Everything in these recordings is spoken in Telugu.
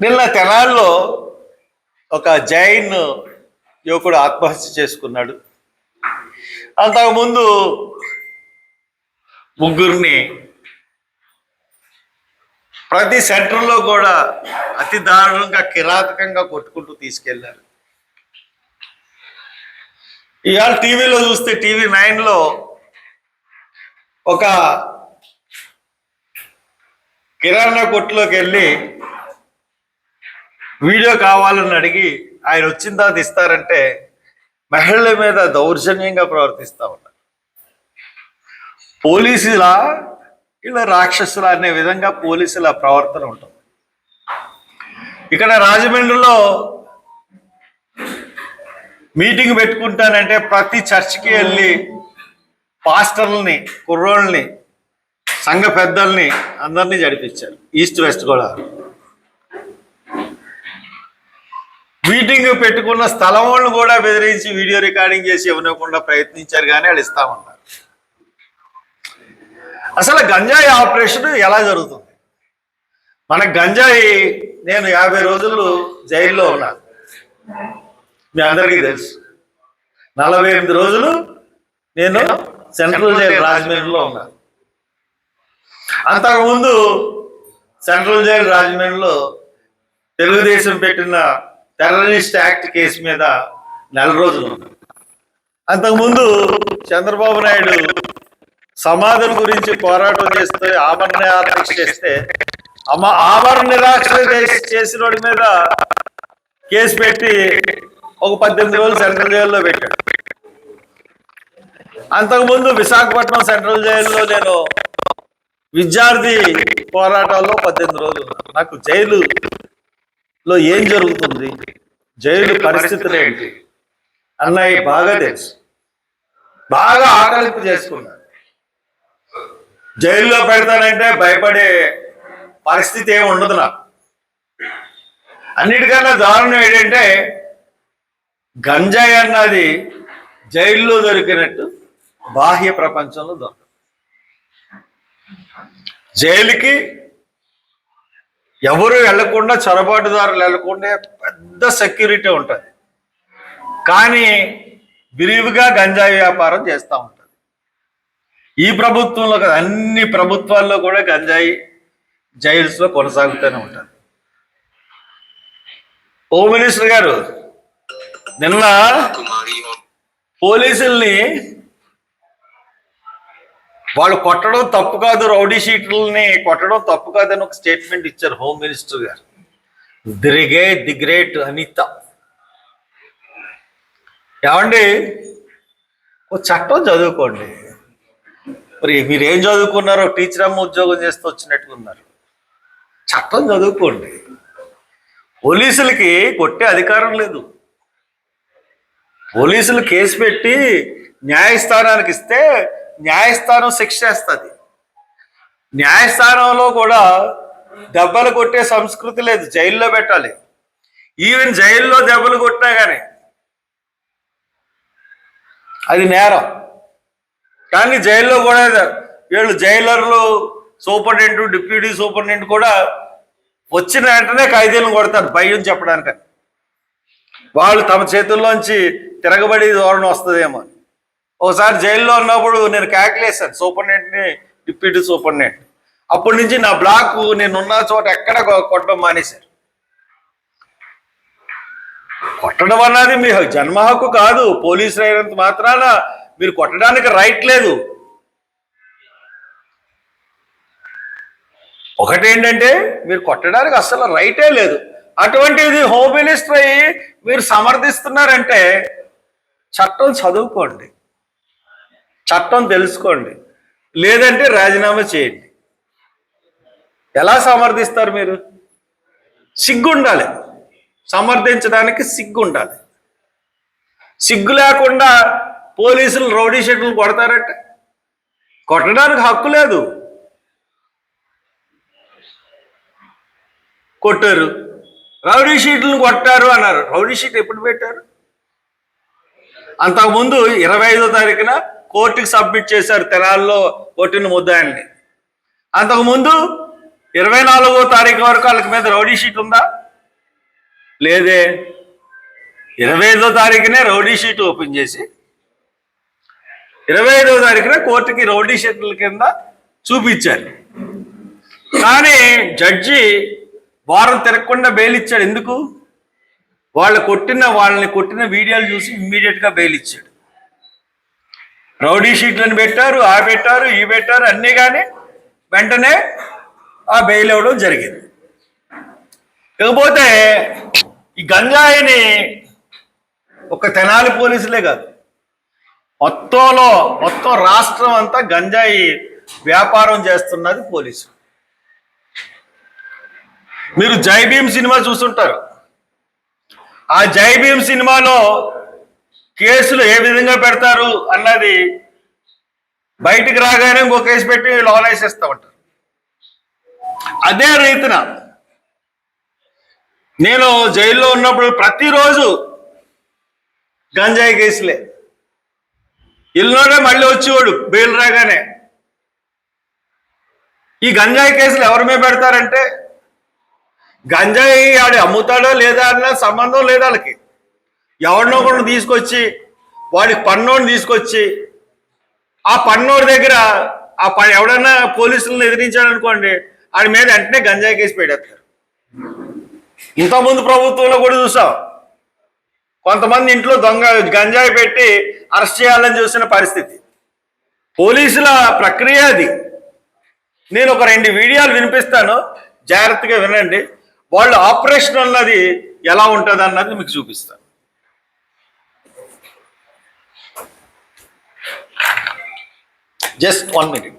నిన్న తెనాల్లో ఒక జైన్ యువకుడు ఆత్మహత్య చేసుకున్నాడు. అంతకుముందు ముగ్గురిని ప్రతి సెంటర్లో కూడా అతి దారుణంగా కిరాతకంగా కొట్టుకుంటూ తీసుకెళ్ళారు. ఇవాళ టీవీలో చూస్తే టీవీ నైన్లో ఒక కిరాణా కొట్టులోకి వెళ్ళి వీడియో కావాలని అడిగి ఆయన వచ్చిన తర్వాత ఇస్తారంటే మహిళల మీద దౌర్జన్యంగా ప్రవర్తిస్తూ ఉన్నారు. పోలీసులా ఇలా రాక్షసులా అనే విధంగా పోలీసుల ప్రవర్తన ఉంటుంది. ఇక్కడ రాజమండ్రిలో మీటింగ్ పెట్టుకుంటానంటే ప్రతి చర్చ్కి వెళ్ళి పాస్టర్లని కుర్రోళ్ళని సంఘ పెద్దల్ని అందరినీ జడిపించారు ఈస్ట్ వెస్ట్ కూడా. మీటింగ్ పెట్టుకున్న స్థలం కూడా బెదిరించి వీడియో రికార్డింగ్ చేసి ఇవ్వనివ్వకుండా ప్రయత్నించారు కానీ వాళ్ళు ఇస్తామన్నారు అసలు గంజాయి ఆపరేషన్ ఎలా జరుగుతుంది? మన గంజాయి నేను యాభై రోజులు జైల్లో ఉన్నాను మీ అందరికీ తెలుసు. నలభై ఎనిమిది రోజులు నేను సెంట్రల్ జైలు రాజమండ్రిలో ఉన్నాను అంతకుముందు సెంట్రల్ జైలు రాజమండ్రిలో తెలుగుదేశం పెట్టిన టెర్రరిస్ట్ యాక్ట్ కేసు మీద నెల రోజులు అంతకుముందు చంద్రబాబు నాయుడు సమాధుల గురించి పోరాటం చేస్తే ఆభరణ నిరాక్ష చేస్తే అమ్మ ఆభరణ నిరాక్ష చేసిన వాడి మీద కేసు పెట్టి ఒక పద్దెనిమిది రోజులు సెంట్రల్ జైల్లో పెట్టాడు. అంతకుముందు విశాఖపట్నం సెంట్రల్ జైల్లో నేను విద్యార్థి పోరాటాల్లో పద్దెనిమిది రోజులు. నాకు జైలులో ఏం జరుగుతుంది? జైలు పరిస్థితులు ఏంటి? అన్నయ్య బాగా తెలుసు. బాగా ఆకలింపు చేసుకున్నాను జైల్లో పెడతానంటే భయపడే పరిస్థితి ఏమి ఉండదు నాకు. అన్నిటికన్నా దారుణం ఏంటంటే గంజాయి అన్నది జైల్లో దొరికినట్టు బాహ్య ప్రపంచంలో దొరకదు. జైలుకి ఎవరు వెళ్ళకుండా చొరబాటుదారులు వెళ్ళకుండా పెద్ద సెక్యూరిటీ ఉంటుంది. కానీ విరివిగా గంజాయి వ్యాపారం చేస్తూ ఉంటుంది. ఈ ప్రభుత్వంలో కాదు అన్ని ప్రభుత్వాల్లో కూడా గంజాయి జైల్స్లో కొనసాగుతూనే ఉంటుంది. హోమ్ మినిస్టర్ గారు నిన్న పోలీసుల్ని వాళ్ళు కొట్టడం తప్పు కాదు రౌడీ షీట్లని కొట్టడం తప్పు కాదని ఒక స్టేట్మెంట్ ఇచ్చారు హోమ్ మినిస్టర్ గారు. దిరిగే ది గ్రేట్ అనిత. ఏమండి? ఓ చట్టం చదువుకోండి. మరి మీరు ఏం చదువుకున్నారో టీచర్ అమ్మ ఉద్యోగం చేస్తూ వచ్చినట్టుగా ఉన్నారు చట్టం చదువుకోండి. పోలీసులకి కొట్టే అధికారం లేదు. పోలీసులు కేసు పెట్టి న్యాయస్థానానికి ఇస్తే న్యాయస్థానం శిక్షేస్తుంది న్యాయస్థానంలో కూడా దెబ్బలు కొట్టే సంస్కృతి లేదు జైల్లో పెట్టాలి. ఈవెన్ జైల్లో దెబ్బలు కొట్టినా కానీ అది నేరం. కానీ జైల్లో కూడా వీళ్ళు జైలర్లు సూపరింటెండెంట్ డిప్యూటీ సూపరింటెండెంట్ కూడా వచ్చిన వెంటనే ఖైదీలను కొడతారు భయం చెప్పడానికి వాళ్ళు తమ చేతుల్లోంచి తిరగబడి ధోరణి వస్తుందేమో అని. ఒకసారి జైల్లో ఉన్నప్పుడు నేను క్యాల్కులేసాను సూపరింటెండెంట్ని డిప్యూటీ సూపరింటెండెంట్ అప్పటి నుంచి నా బ్లాక్ నేను ఉన్న చోట ఎక్కడ కొట్టడం మానేశారు. కొట్టడం అన్నది మీ జన్మ హక్కు కాదు పోలీసులు అయినంత మాత్రాన మీరు కొట్టడానికి రైట్ లేదు. ఒకటేంటంటే మీరు కొట్టడానికి అసలు రైటే లేదు. అటువంటిది హోమ్ మినిస్టర్ అయ్యి మీరు సమర్థిస్తున్నారంటే చట్టం చదువుకోండి. చట్టం తెలుసుకోండి. లేదంటే రాజీనామా చేయండి. ఎలా సమర్థిస్తారు మీరు? సిగ్గు ఉండాలి సమర్థించడానికి సిగ్గు ఉండాలి సిగ్గు లేకుండా పోలీసులు రౌడీ షెడ్లు కొడతారంటే. కొట్టడానికి హక్కు లేదు. కొట్టారు. రౌడీ షీట్లను కొట్టారు అన్నారు. రౌడీ షీట్ ఎప్పుడు పెట్టారు? అంతకుముందు ఇరవై ఐదో తారీఖున కోర్టుకి సబ్మిట్ చేశారు తెనాల్లో కొట్టిన ముద్దాయిల్ని. అంతకుముందు ఇరవై నాలుగో తారీఖు వరకు వాళ్ళకి మీద రౌడీ షీట్ ఉందా? లేదే. ఇరవై ఐదో తారీఖునే రౌడీ షీట్ ఓపెన్ చేసి ఇరవై ఐదో తారీఖున కోర్టుకి రౌడీ షీట్ల కింద చూపించారు. కానీ జడ్జి వారం తిరగకుండా బెయిల్ ఇచ్చాడు. ఎందుకు? వాళ్ళు కొట్టిన వాళ్ళని కొట్టిన వీడియోలు చూసి ఇమ్మీడియట్గా బెయిల్ ఇచ్చాడు. రౌడీ షీట్లను పెట్టారు ఆ పెట్టారు ఈ పెట్టారు అన్నీ కానీ వెంటనే ఆ బెయిల్ ఇవ్వడం జరిగింది. ఇకపోతే ఈ గంజాయిని ఒక తెనాలి పోలీసులే కాదు మొత్తంలో మొత్తం రాష్ట్రం అంతా గంజాయి వ్యాపారం చేస్తున్నది పోలీసు. మీరు జై భీమ్ సినిమా చూసుంటారు. ఆ జై భీమ్ సినిమాలో కేసులు ఏ విధంగా పెడతారు అన్నది బయటికి రాగానే ఇంకో కేసు పెట్టి లోనేసేస్తా ఉంటారు. అదే రీతిన నేను జైల్లో ఉన్నప్పుడు ప్రతిరోజు గంజాయి కేసులే. ఇల్లులోనే మళ్ళీ వచ్చేవాడు బెయిల్ రాగానే. ఈ గంజాయి కేసులు ఎవరి మీద పెడతారంటే గంజాయి ఆడు అమ్ముతాడో లేదా అన్న సంబంధం లేదు వాళ్ళకి. ఎవరినో కూడా తీసుకొచ్చి వాడి పన్నోడిని తీసుకొచ్చి ఆ పన్నోడి దగ్గర ఆ ప ఎవడన్నా పోలీసులను ఎదిరించాడనుకోండి వాడి ఆడి మీద వెంటనే గంజాయి కేసు పెట్టేస్తారు. ఇంతకుముందు ప్రభుత్వంలో కూడా చూసాం. కొంతమంది ఇంట్లో దొంగ గంజాయి పెట్టి అరెస్ట్ చేయాలని చూసిన పరిస్థితి. పోలీసుల ప్రక్రియ అది. నేను ఒక రెండు వీడియోలు వినిపిస్తాను. జాగ్రత్తగా వినండి. వాళ్ళు ఆపరేషన్ అన్నది ఎలా ఉంటుంది అన్నది మీకు చూపిస్తాను. జస్ట్ వన్ మినిట్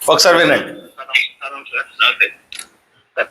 ఒకసారి వినండి నమస్కారం సార్ నమస్తే సార్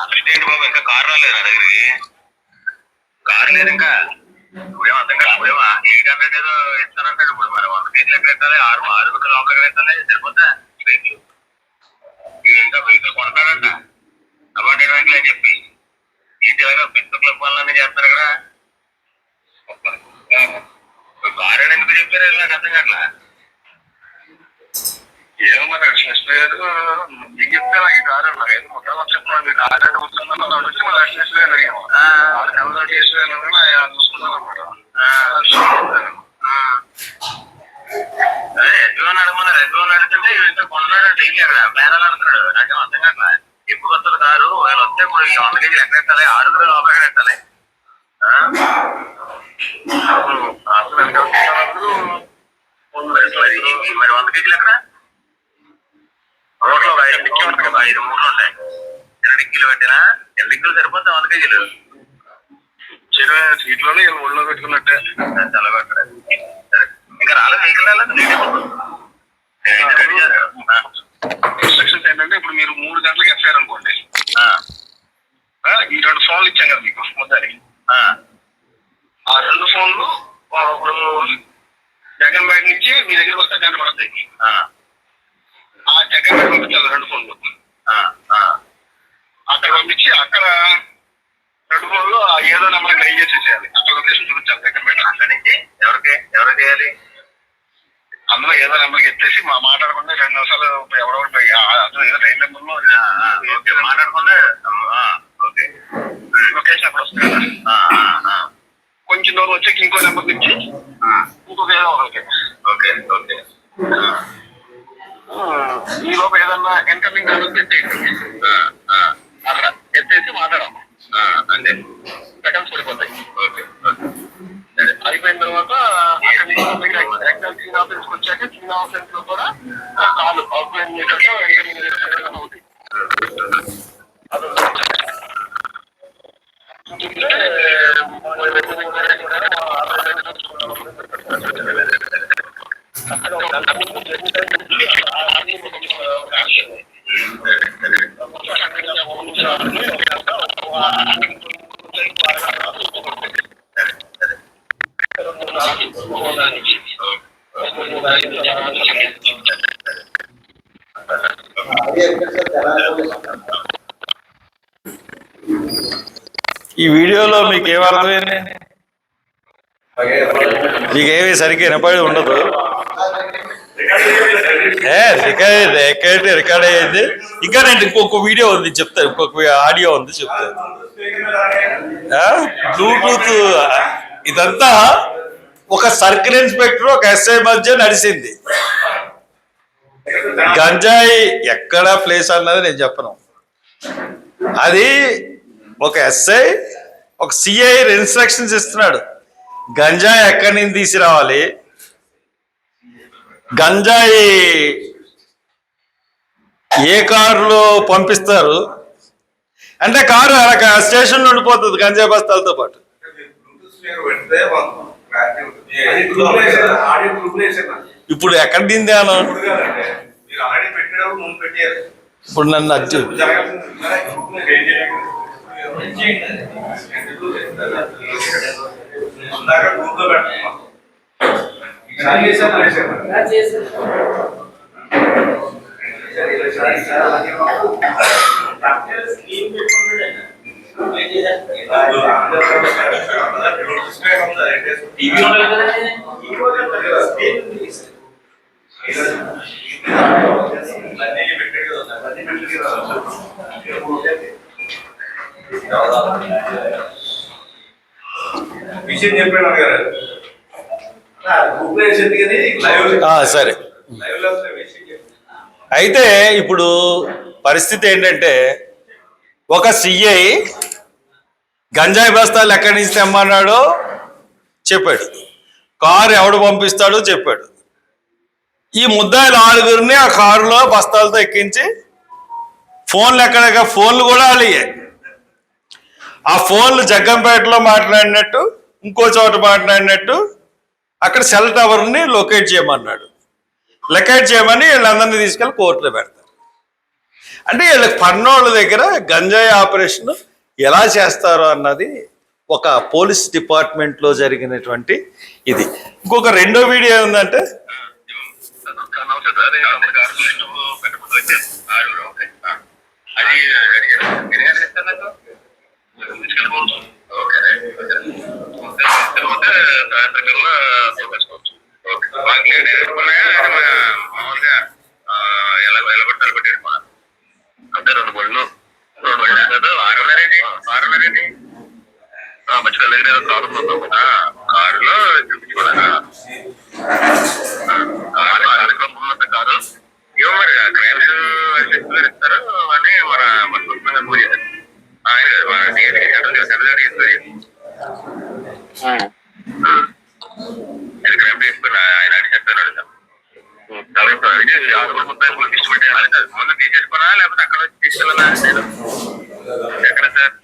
ఏంటి బాబు? ఇంకా కార్ రాలేదు నా దగ్గరికి. కార్ లేదు ఇంకా. నువ్వేం అర్థం కాదు నువ్వేమా ఎయిట్ హండ్రెడ్ ఏదో ఇస్తానంటాడు ఇప్పుడు మరి. వంద కేజీలు ఎక్కడ ఎత్తాలి? ఆరు ఆరు వందల లోపలికి ఎత్తాలి. సరిపోతా వెహికల్ ఇంకా వెహికల్ కొడతాడంట అవార్డు వెహికల్ అని చెప్పి? ఈ తెలంగాణ క్లబ్ వాళ్ళని చేస్తారు ఇక్కడ కారు ఎందుకు చెప్పారు? నాకు అర్థం కావట్లా? ఏమో మరి కృష్ణ గారు మీకు చెప్తే నాకు మొత్తం చెప్పండి మీరు. అంటే కూర్చున్నాను అన్నాడు వచ్చి మళ్ళీ కృష్ణ గారు అడిగాము. వాళ్ళు కలర్ చేసి చూసుకున్నాను అనమాట అదే కొన్నాడు డైలీ అక్కడ బేరాలు అంటున్నాడు నాకేం అర్థం కావట్లా. ఎప్పుడు కారు వాళ్ళు వస్తే ఇప్పుడు వంద కేజీలు ఎక్కడ ఎత్తాలి? ఆరు వేలు లోపల ఎక్కడ ఎత్తాలి? ఆ? అసలు మరి వంద కేజీలు ఎక్కడ? రోడ్లో ఒక ఐదు డిక్కీలు ఉంటాయి కదా ఐదు మూడు ఉంటాయి. ఎన్ని డిక్కీలు పెట్టినా ఎన్ని డిక్కీలు సరిపోతాయి వంద కేజీలు. చెరువు సీట్లోనే వీళ్ళు ఒళ్ళో పెట్టుకున్నట్టే. చాలా పెట్టలేదు ఇంకా రాలేదు వెహికల్ రాలేదు. ఇన్స్ట్రక్షన్స్ ఏంటంటే ఇప్పుడు మీరు మూడు గంటలకు ఎఫ్ఐఆర్ అనుకోండి. ఈ రెండు ఫోన్లు ఇచ్చాం కదా మీకు మొత్తానికి. ఆ, ఆ రెండు ఫోన్లు ఇప్పుడు జగన్ బయట నుంచి మీ దగ్గరికి వస్తే గంట పడతాయి బయట పంపించాలి రెండు ఫోన్లు ఆ, ఆ. అక్కడ పంపించి అక్కడ రెండు ఫోన్లు ఆ ఏదో నెంబర్ డైల్ చేసేసేయాలి అక్కడ లొకేషన్ చూపించాలి జగన్ బయట అక్కడి నుంచి ఎవరికి ఎవరు చేయాలి? అందులో ఏదో నెంబర్కి ఎత్తేసి మా మాట్లాడకుండా రెండు నిమిషాలు ఎవరెవరు అందులో ఏదో లైన్ నెంబర్లో ఓకే. మాట్లాడకుండా ఓకే. లొకేషన్ అక్కడ వస్తుంది కొంచెం దూరం వచ్చాక ఇంకో నెంబర్ నుంచి ఇంకొక ఏదో ఓకే ఓకే. ఆ, ఈ లోపు ఏదన్నా ఇన్కమింగ్ ఆ, ఆ, అక్కడ ఎత్తేసి మాట్లాడాము ఆ, అంతే సెకండ్స్ పడిపోతాయి ఓకే అయిపోయిన తర్వాత అక్కడ సీన్ ఆఫీస్కి వచ్చాక సీన్ ఆఫీస్లో కూడా కాల్ చేశాక అవుతుంది ఈ వీడియోలో మీకు ఏమర్థమైంది మీకు మీకేమీ సరిగ్గా వినపడి ఉండదు. రికార్డ్ రికార్డ్ రికార్డ్ అయ్యింది. ఇంకా నేను ఇంకొక వీడియో ఉంది చెప్తాను ఇంకొక ఆడియో ఉంది చెప్తాను బ్లూటూత్ ఇదంతా ఒక సర్కిల్ ఇన్స్పెక్టర్ ఒక ఎస్ఐ మధ్య నడిచింది గంజాయి ఎక్కడ ప్లేస్ అన్నది నేను చెప్పను. అది ఒక ఎస్ఐ ఒక సిఐ ఇన్స్ట్రక్షన్స్ ఇస్తున్నాడు. గంజాయి ఎక్కడి నుంచి తీసుకురావాలి? గంజాయి ఏ కారులో పంపిస్తారు? అంటే కారు అలా స్టేషన్ ఉండిపోతుంది గంజాయి బస్తాలతో పాటు. ఇప్పుడు ఎక్కడ దిందాను మీరు ఇప్పుడు నన్ను అచ్చు అందాక గ్రూప్లో పెట్టాం టీవీ విషయం చెప్పాడు గారు గ్రూప్లో వేసింది కానీ లైవ్ ఆ, సరే. అయితే ఇప్పుడు పరిస్థితి ఏంటంటే ఒక సిఐ గంజాయి బస్తాలు ఎక్కడి నుంచి తెమ్మన్నాడో చెప్పాడు. కారు ఎవడు పంపిస్తాడో చెప్పాడు. ఈ ముద్దాయిలు ఆరుగురిని ఆ కారులో బస్తాలతో ఎక్కించి ఫోన్లు ఎక్కడెక్కడ? ఫోన్లు కూడా అలిగాయి ఆ ఫోన్లు జగ్గంపేటలో మాట్లాడినట్టు ఇంకో చోట మాట్లాడినట్టు అక్కడ సెల్ టవర్ని లొకేట్ చేయమన్నాడు. లొకేట్ చేయమని వీళ్ళందరినీ తీసుకెళ్ళి కోర్టులో పెడతారు. అంటే వీళ్ళకి పన్నోళ్ళ దగ్గర గంజాయి ఆపరేషన్ ఎలా చేస్తారు అన్నది ఒక పోలీస్ డిపార్ట్మెంట్లో జరిగినటువంటి ఇది. ఇంకొక రెండో వీడియో ఏంటంటే అది అడిగారు మీరు ఏం చేస్తారు నాకు తీసుకెళ్ళిపోవచ్చు ఓకే రైట్. ఓకే. తీసుకెళ్ళిపోతే సాయంత్రం కల్లా చూపించుకోవచ్చు ఓకే మాకు లేట్ ఎదుర్కొన్నాయా లేదా మా- మామూలుగా ఆ, ఎలా ఎలా పట్టాలి పెట్టి ఎదుర్కొన్నా అంటే రెండు బళ్ళు రెండు బళ్ళు కదా ఆరున్నరేంటి ఆరున్నరేంటి మధ్యలో దగ్గర ఏదో కారు ఉందా? ఆ, కారులో చూపించుకోలేదా కారు కార్యక్రమం ఉన్నంత కాదు ఏమో మరి క్రైమ్స్ అసిస్టెంట్ ఇస్తారు అని మన అడిగి ఆరుగురు ముందు తీసేసుకున్నా లేకపోతే అక్కడ వచ్చి తీసుకెళ్ళనా నేను ఎక్కడ సార్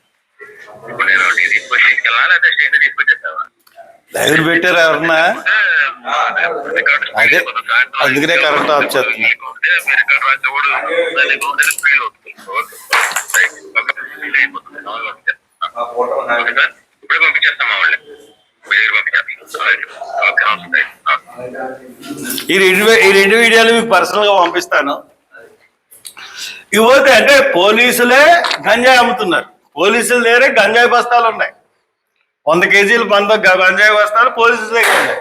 ఇప్పుడు నేను తీసుకొచ్చి తీసుకెళ్ళాలా లేకపోతే స్టేషన్ తీసుకొచ్చేస్తావా లైవ్ పెట్టారు ఎవరన్నా అదే, అందుకనే కరెంట్ ఆఫ్ చేస్తున్నా. ఈ రెండు ఈ రెండు వీడియోలు మీకు పర్సనల్గా పంపిస్తాను. యువత అంటే పోలీసులే గంజాయి అమ్ముతున్నారు. పోలీసుల దగ్గరే గంజాయి బస్తాలు ఉన్నాయి. వంద కేజీలు బంద గంజాయి బస్తాలు పోలీసుల దగ్గర ఉన్నాయి.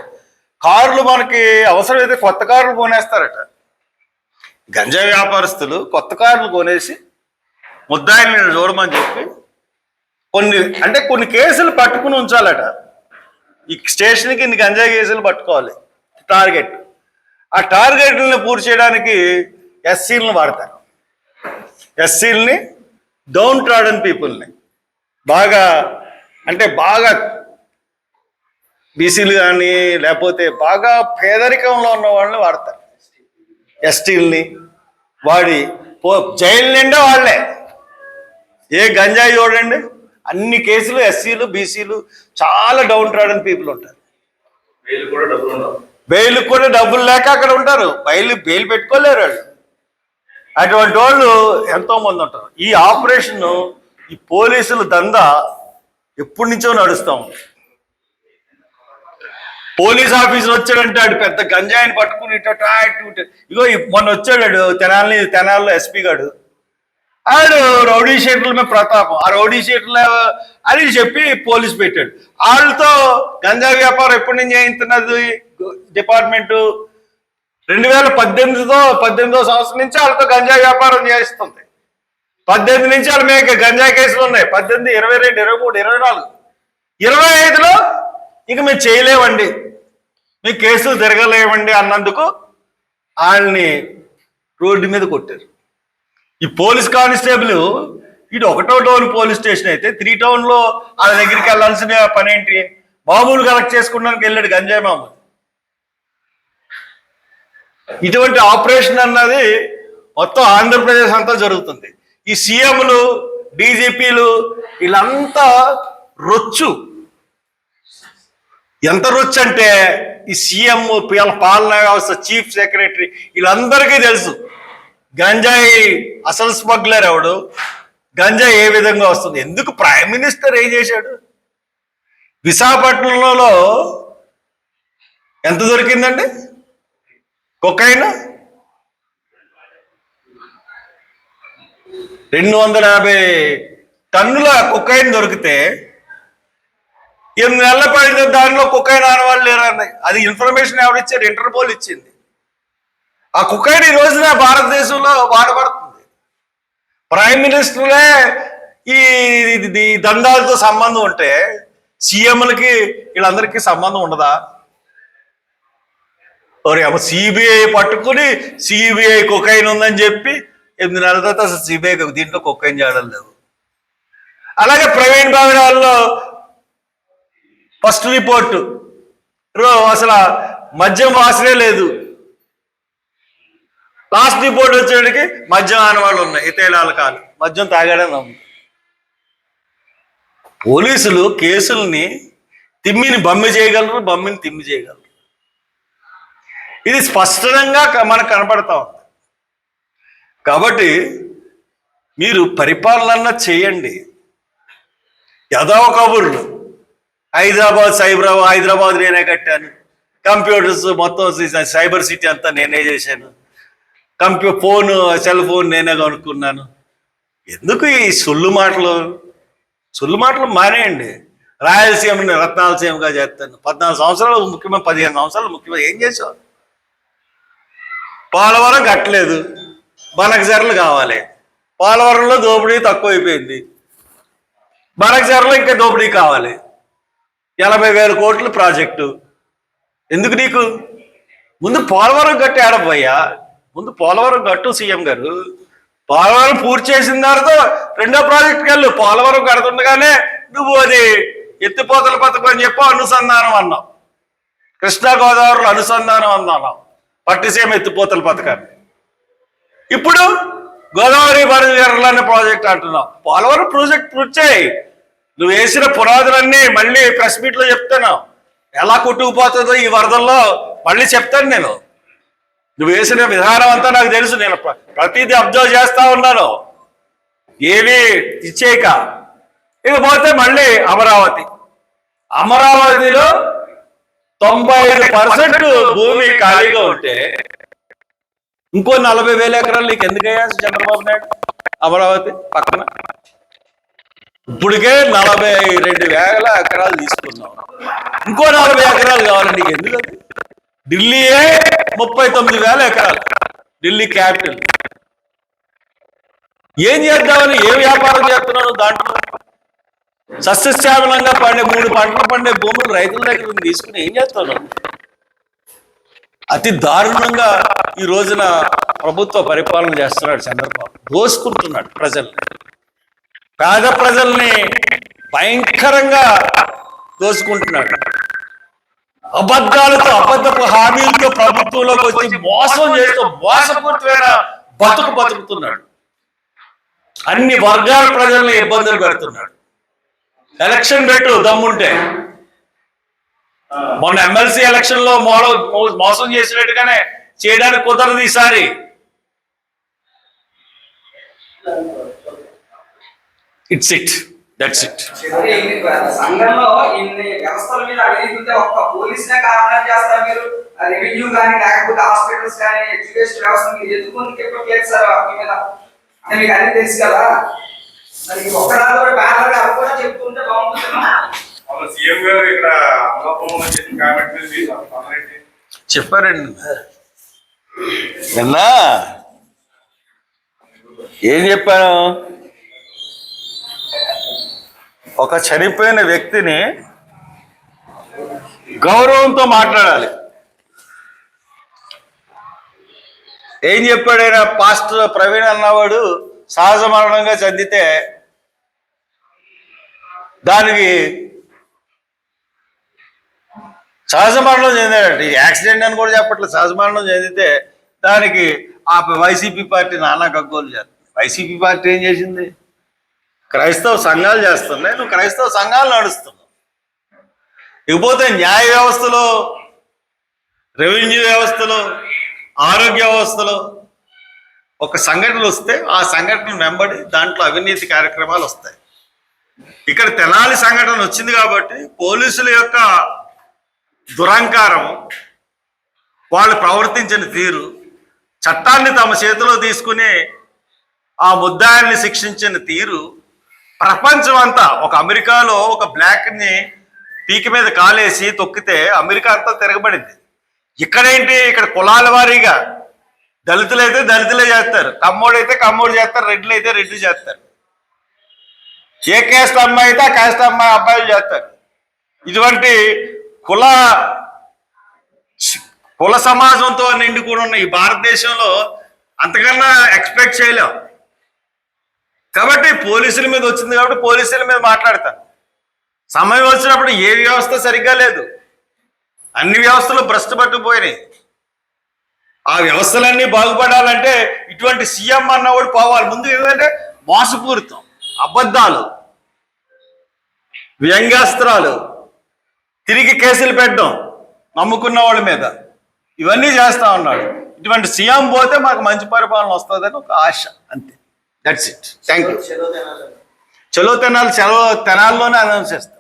కార్లు మనకి అవసరమైతే కొత్త కార్లు కొనేస్తారట. గంజాయి వ్యాపారస్తులు కొత్త కార్లు కొనేసి ముద్దాయిని చూడమని చెప్పి కొన్ని అంటే కొన్ని కేసులు పట్టుకుని ఉంచాలట. ఈ స్టేషన్కి ఇన్ని గంజాయి కేసులు పట్టుకోవాలి. టార్గెట్. ఆ టార్గెట్లను పూర్తి చేయడానికి ఎస్సీలను వాడతారు. ఎస్సీలని డౌన్ ట్రాడన్ పీపుల్ని. బాగా అంటే బాగా బీసీలు కానీ లేకపోతే బాగా పేదరికంలో ఉన్న వాళ్ళని వాడతారు. ఎస్టీల్ని వాడి పో జైలు నిండా వాళ్ళే. ఏ గంజాయి చూడండి అన్ని కేసులు ఎస్సీలు బీసీలు చాలా డౌన్ ట్రాడన్ పీపుల్ ఉంటారు. కూడా డబ్బులు బెయిల్ కూడా డబ్బులు లేక అక్కడ ఉంటారు. బెయిల్ బెయిల్ పెట్టుకోలేరు వాళ్ళు. అటువంటి వాళ్ళు ఎంతో మంది ఉంటారు. ఈ ఆపరేషన్ ఈ పోలీసుల దందా ఎప్పటి నుంచో నడుస్తాం పోలీస్ ఆఫీసర్ వచ్చాడంటే ఆడు పెద్ద గంజాయిని పట్టుకుని ఇటు ఇగో మొన్న వచ్చాడు తెనాలి తెనాల్లో ఎస్పీ గాడు. ఆడు రౌడీ షీట్ల మీద ప్రతాపం. ఆ రౌడీ షీట్ల అని చెప్పి పోలీస్ పెట్టాడు. వాళ్ళతో గంజా వ్యాపారం ఎప్పటి నుంచి చేయించున్నది డిపార్ట్మెంట్ రెండు వేల పద్దెనిమిదితో పద్దెనిమిదో సంవత్సరం నుంచి వాళ్ళతో గంజా వ్యాపారం చేస్తుంది పద్దెనిమిది నుంచి వాళ్ళు మేము గంజా కేసులు ఉన్నాయి. పద్దెనిమిది ఇరవై రెండు ఇరవై మూడు ఇరవై నాలుగు. ఇరవై ఐదులో ఇక మేము చేయలేమండి మీ కేసులు తిరగలేమండి అన్నందుకు వాళ్ళని రోడ్డు మీద కొట్టారు. ఈ పోలీస్ కానిస్టేబుల్ ఇటు ఒకటో టౌన్ పోలీస్ స్టేషన్ అయితే త్రీ టౌన్లో వాళ్ళ దగ్గరికి వెళ్ళాల్సిన పని ఏంటి? మామూలు కలెక్ట్ చేసుకున్నానికి వెళ్ళాడు గంజాయి మామూలు. ఇటువంటి ఆపరేషన్ అన్నది మొత్తం ఆంధ్రప్రదేశ్ అంతా జరుగుతుంది. ఈ సీఎంలు డీజీపీలు వీళ్ళంతా రొచ్చు. ఎంత రొచ్చు అంటే ఈ సీఎం వీళ్ళ పాలనా వ్యవస్థ చీఫ్ సెక్రటరీ వీళ్ళందరికీ తెలుసు. గంజాయి అసలు స్మగ్లర్ ఎవడు? గంజాయి ఏ విధంగా వస్తుంది? ఎందుకు ప్రైమ్ మినిస్టర్ ఏం చేశాడు? విశాఖపట్నంలో ఎంత దొరికిందండి? కొకైన్? రెండు వందల యాభై టన్నుల కుక్కైన్ దొరికితే ఎనిమిది నెలల పడిన దానిలో కుక్కైన్ ఆడవాళ్ళు లేరన్నాయి అది ఇన్ఫర్మేషన్ ఎవరిచ్చారు ఇంటర్పోల్ ఇచ్చింది. ఆ కుక్కైన్ ఈ రోజున భారతదేశంలో వాడబడుతుంది. ప్రైమ్ మినిస్టర్లే ఈ ఇది- దందాలతో సంబంధం ఉంటే సీఎంలకి వీళ్ళందరికీ సంబంధం ఉండదా? ఓరే సిబిఐ పట్టుకుని సిబిఐ కొకైన్ ఉందని చెప్పి ఎనిమిది నెలల తర్వాత అసలు సిబిఐ దీంట్లో కొకైన్ చేయడం లేవు. అలాగే ప్రవీణ్ భావిడాల్లో ఫస్ట్ రిపోర్టు. రో అసలు మద్యం వాసనే లేదు. లాస్ట్ రిపోర్ట్ వచ్చేటికి మద్యం ఆనవాళ్ళు ఉన్నాయి ఇతేలాల కాలు మద్యం తాగాడని నమ్ము పోలీసులు కేసుల్ని తిమ్మిని బమ్మి చేయగలరు బమ్మిని తిమ్మి చేయగలరు. ఇది స్పష్టంగా మనకు కనపడతా ఉంది. కాబట్టి మీరు పరిపాలన చేయండి. యథో కబుర్లు హైదరాబాద్ సైబరాబాద్ హైదరాబాద్ నేనే కట్టాను. కంప్యూటర్స్ మొత్తం సైబర్ సిటీ అంతా నేనే చేశాను. కంప్యూ ఫోన్ సెల్ ఫోన్ నేనే కొనుక్కున్నాను. ఎందుకు ఈ సొల్లు మాటలు? సొల్లు మాటలు మానేయండి. రాయలసీమని రత్నాలసీమగా చేస్తాను. పద్నాలుగు సంవత్సరాలు ముఖ్యమంత్రి పదిహేను సంవత్సరాలు ముఖ్యమంత్రి ఏం చేసావు? పోలవరం కట్టలేదు. బనకజర్లు కావాలి. పోలవరంలో దోపిడీ తక్కువైపోయింది. బనకజర్లో ఇంకా దోపిడీ కావాలి. ఎనభై వేల కోట్ల ప్రాజెక్టు. ఎందుకు నీకు? ముందు పోలవరం కట్టి ఆడపోయా ముందు పోలవరం కట్టు సీఎం గారు. పోలవరం పూర్తి చేసిన తర్వాత రెండో ప్రాజెక్ట్కి వెళ్ళు. పోలవరం కడుతుండగానే నువ్వు అది ఎత్తిపోతల పథకం అని చెప్పి అనుసంధానం అన్నావు. కృష్ణా గోదావరిలో అనుసంధానం అన్నావు. పట్టిసీమ ఎత్తిపోతల పథకాన్ని. ఇప్పుడు గోదావరి బరిజర్ల అనే ప్రాజెక్ట్ అంటున్నావు పోలవరం ప్రాజెక్ట్ పూర్తి చేయి. నువ్వు వేసిన పునాదులన్నీ మళ్ళీ ప్రెస్ మీట్లో చెప్తున్నావు. చెప్తాను ఎలా కొట్టుకుపోతుందో ఈ వరదల్లో మళ్ళీ చెప్తాను నేను. నువ్వు వేసిన విధానం అంతా నాకు తెలుసు. నేను ప్రతిదీ అబ్జర్వ్ చేస్తూ ఉన్నాను. ఏవి ఇచ్చేయక. ఇక పోతే మళ్ళీ అమరావతి. అమరావతిలో తొంభై ఐదు పర్సెంట్ భూమి ఖాళీగా ఉంటే ఇంకో నలభై వేల ఎకరాలు నీకు ఎందుకయ్యా చంద్రబాబు నాయుడు? అమరావతి పక్కన? ఇప్పటికే నలభై రెండు వేల ఎకరాలు తీసుకున్నావు. ఇంకో నలభై ఎకరాలు కావాలి నీకు ఎందుకు? ఢిల్లీయే ముప్పై తొమ్మిది వేల ఎకరాలు. ఢిల్లీ క్యాపిటల్. ఏం చేద్దామని ఏ వ్యాపారం చేస్తున్నావు దాంట్లో? సస్యశ్యామలంగా పండే మూడు పంటలు పండే భూములు రైతుల దగ్గర నుంచి తీసుకుని ఏం చేస్తాను అతి దారుణంగా ఈ రోజున ప్రభుత్వ పరిపాలన చేస్తున్నాడు చంద్రబాబు. దోసుకుంటున్నాడు ప్రజల్ని. పేద ప్రజల్ని భయంకరంగా దోసుకుంటున్నాడు. అబద్ధాలతో అబద్ధపు హామీలతో ప్రభుత్వంలోకి వచ్చి మోసం చేస్తూ మోసపూరితమైన బతుకు బతుకుతున్నాడు. అన్ని వర్గాల ప్రజల్ని ఇబ్బందులు పెడుతున్నాడు. ఎలక్షన్ పెట్టు దమ్ముంటే మొన్న ఎమ్మెల్సీ ఎలక్షన్లో మోసం చేసినట్టుగానే చేయడానికి కుదరదు ఈసారి. ఇట్స్ ఇట్ దట్స్ ఇట్ మరి ఇన్ని సంఘంలో ఇన్ని వ్యవస్థల మీద అడిగితే ఒక్క పోలీసునే కారణం చేస్తారు మీరు. రెవెన్యూ కానీ లేకపోతే హాస్పిటల్స్ కానీ ఎడ్యుకేషన్ వ్యవస్థ మీరు ఎందుకు ఎప్పుడు లేదు సార్ మీ మీద? అంటే మీకు అన్ని తెలుసు కదా. చెప్పారండి. నిన్న ఏం చెప్పాను? ఒక చనిపోయిన వ్యక్తిని గౌరవంతో మాట్లాడాలి. ఏం చెప్పాడైనా పాస్టర్ ప్రవీణ్ అన్నవాడు సహజ మరణంగా చెందితే దానికి సహజ మరణం చెందాడు యాక్సిడెంట్ అని కూడా చెప్పట్లేదు. సహజ మరణం చెందితే దానికి ఆ వైసీపీ పార్టీ నానా గగ్గోలు చేస్తుంది. వైసీపీ పార్టీ ఏం చేసింది? క్రైస్తవ సంఘాలు చేస్తున్నాయి నువ్వు క్రైస్తవ సంఘాలు నడుస్తున్నావు. ఇకపోతే న్యాయ వ్యవస్థలో రెవెన్యూ వ్యవస్థలో ఆరోగ్య వ్యవస్థలో ఒక సంఘటనలు వస్తే ఆ సంఘటన వెంబడి దాంట్లో అవినీతి కార్యక్రమాలు వస్తాయి. ఇక్కడ తెనాలి సంఘటన వచ్చింది కాబట్టి పోలీసుల యొక్క దురహంకారం వాళ్ళు ప్రవర్తించిన తీరు చట్టాన్ని తమ చేతిలో తీసుకుని ఆ ముద్దాయిల్ని శిక్షించిన తీరు ప్రపంచం అంతా ఒక అమెరికాలో ఒక బ్లాక్ని పీకి మీద కాలేసి తొక్కితే అమెరికా అంతా తిరగబడింది. ఇక్కడేంటి ఇక్కడ కులాల వారీగా దళితులైతే దళితులే చేస్తారు కమ్మోడైతే కమ్మోడు చేస్తారు రెడ్లు అయితే రెడ్లు చేస్తారు. ఏ క్యాస్ట్ అమ్మాయి అయితే ఆ క్యాస్ట్ అమ్మాయి అబ్బాయిలు చేస్తారు. ఇటువంటి కుల కుల సమాజంతో నిండుకుని ఉన్న ఈ భారతదేశంలో అంతకన్నా ఎక్స్పెక్ట్ చేయలేం. కాబట్టి పోలీసుల మీద వచ్చింది కాబట్టి పోలీసుల మీద మాట్లాడతాను సమయం వచ్చినప్పుడు ఏ వ్యవస్థ సరిగ్గా లేదు. అన్ని వ్యవస్థలు భ్రష్టు పట్టుకుపోయినాయి. ఆ వ్యవస్థలన్నీ బాగుపడాలంటే ఇటువంటి సీఎం అన్నవాడు పోవాలి. ముందు ఏంటంటే మోసపూరితం. అబద్ధాలు వ్యంగ్యాస్త్రాలు తిరిగి కేసులు పెట్టడం నమ్ముకున్న వాళ్ళ మీద. ఇవన్నీ చేస్తా ఉన్నాడు. ఇటువంటి సీఎం పోతే మాకు మంచి పరిపాలన వస్తుందని ఒక ఆశ అంతే. దట్స్ ఇట్ థ్యాంక్ యూ చలో తెనాలి. చలో తెనాల్లోనే అనౌన్స్ చేస్తాం.